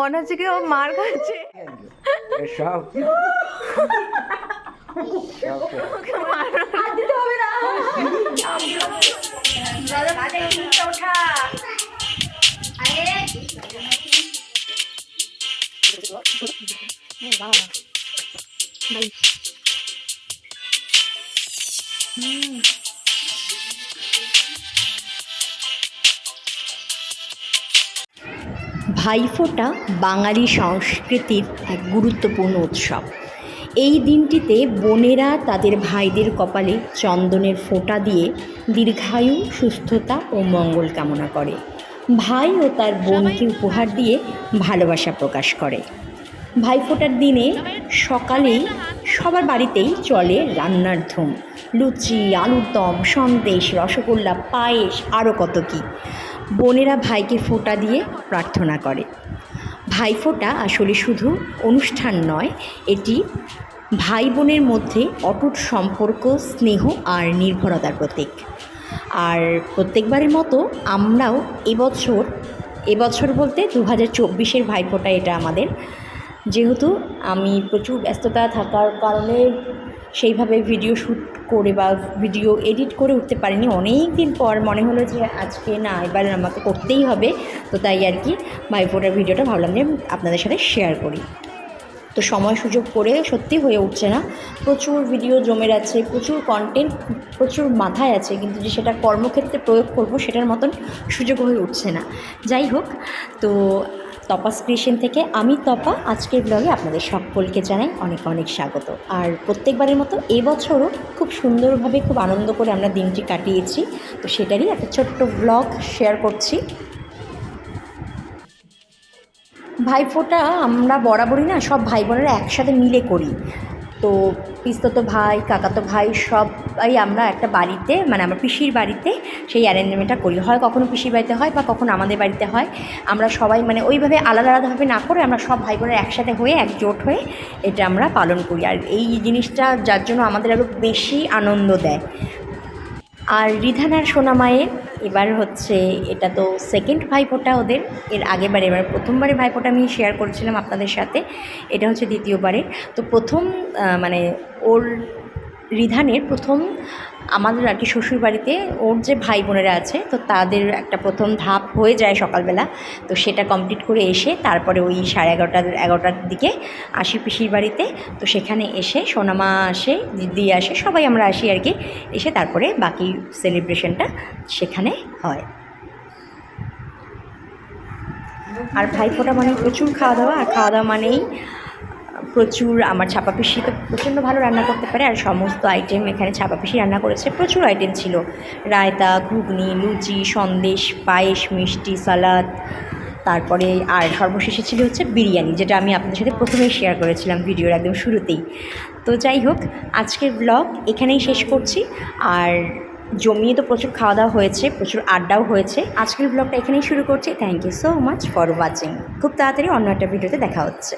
মনে হচ্ছে কি ও মার খাচ্ছে। সব ভাইফোঁটা বাঙালি সংস্কৃতির এক গুরুত্বপূর্ণ উৎসব। এই দিনটিতে বোনেরা তাদের ভাইদের কপালে চন্দনের ফোঁটা দিয়ে দীর্ঘায়ু, সুস্থতা ও মঙ্গল কামনা করে। ভাই ও তার বোনকে উপহার দিয়ে ভালোবাসা প্রকাশ করে। ভাইফোঁটার দিনে সকালেই সবার বাড়িতেই চলে রান্নার ধুম। লুচি আলুর দম সন্দেশ, রসগোল্লা, পায়েস আরও কত কী। বোনেরা ভাইকে ফোঁটা দিয়ে প্রার্থনা করে। ভাইফোঁটা আসলে শুধু অনুষ্ঠান নয়, এটি ভাই বোনের মধ্যে অটুট সম্পর্ক, স্নেহ আর নির্ভরতার প্রতীক। আর প্রত্যেকবারের মতো আমরাও এবছর এবছর বলতে দু হাজার চব্বিশের ভাইফোঁটা এটা আমাদের। যেহেতু আমি প্রচুর ব্যস্ততা থাকার কারণে সেইভাবে ভিডিও শ্যুট করে বা ভিডিও এডিট করে উঠতে পারিনি। অনেক দিন পর মনে হলো যে আজকে না, এবার আমাকে করতেই হবে। তো তাই আর কি ভাইফোঁটার ভিডিওটা ভাবলাম যে আপনাদের সাথে শেয়ার করি। তো সময় সুযোগ করে সত্যি হয়ে উঠছে না। প্রচুর ভিডিও জমে আছে, প্রচুর কন্টেন্ট প্রচুর মাথায় আছে, কিন্তু যে সেটা কর্মক্ষেত্রে প্রয়োগ করব সেটার মতন সুযোগ হয়ে উঠছে না। যাই হোক, তো তপা ক্রিয়েশন থেকে আমি তপা। আজকের ব্লগে আপনাদের সকলকে জানাই অনেক অনেক স্বাগত। আর প্রত্যেকবারের মতো এবছরও খুব সুন্দরভাবে, খুব আনন্দ করে আমরা দিনটি কাটিয়েছি। তো সেটারই একটা ছোট্ট ব্লগ শেয়ার করছি। ভাইফোঁটা আমরা বরাবরই না, সব ভাই বোনেরা একসাথে মিলে করি। তো পিস্ততো ভাই, কাকাতো ভাই সবাই আমরা একটা বাড়িতে মানে আমার পিসির বাড়িতে সেই অ্যারেঞ্জমেন্টটা করি। হয় কখনো পিসির বাড়িতে হয় বা কখনো আমাদের বাড়িতে হয়। আমরা সবাই মানে ওইভাবে আলাদা আলাদাভাবে না করে আমরা সব ভাই বোনেরা একসাথে হয়ে, একজোট হয়ে এটা আমরা পালন করি। আর এই জিনিসটা যার জন্য আমাদের আরও বেশি আনন্দ দেয়। আর রিধানার সোনামায়ের এবার হচ্ছে এটা তো সেকেন্ড ভাইফোঁটা ওদের। এর আগেবারে এবার প্রথমবারে ভাইফোঁটা আমি শেয়ার করেছিলাম আপনাদের সাথে। এটা হচ্ছে দ্বিতীয়বারে তো প্রথম মানে ওর রিধানের প্রথম আমাদের আর কি শ্বশুরবাড়িতে ওর যে ভাই বোনেরা আছে, তো তাদের একটা প্রথম ধাপ হয়ে যায় সকালবেলা। তো সেটা কমপ্লিট করে এসে তারপরে ওই সাড়ে এগারোটার এগারোটার দিকে আসি পিসির বাড়িতে। তো সেখানে এসে সোনামা আসে, দিদি আসে, সবাই আমরা আসি আর কি। এসে তারপরে বাকি সেলিব্রেশনটা সেখানে হয়। আর ভাইফোঁটা মানে প্রচুর খাওয়া দাওয়া আর খাওয়া দাওয়া মানেই প্রচুর আমার ছাপা পিসি তো প্রচণ্ড ভালো রান্না করতে পারে আর সমস্ত আইটেম এখানে ছাপা পিসি রান্না করেছে। প্রচুর আইটেম ছিল। রায়তা, ঘুগনি, লুচি, সন্দেশ, পায়েস, মিষ্টি, সালাদ। তারপরে আর সর্বশেষে ছিল হচ্ছে বিরিয়ানি, যেটা আমি আপনাদের সাথে প্রথমেই শেয়ার করেছিলাম ভিডিওর একদম শুরুতেই। তো যাই হোক, আজকের ব্লগ এখানেই শেষ করছি। আর জমিয়ে তো প্রচুর খাওয়া দাওয়া হয়েছে, প্রচুর আড্ডাও হয়েছে। আজকের ব্লগটা এখানেই শুরু করছি। Thank you so much for watching খুব তাড়াতাড়ি অন্য একটা ভিডিওতে দেখা হচ্ছে।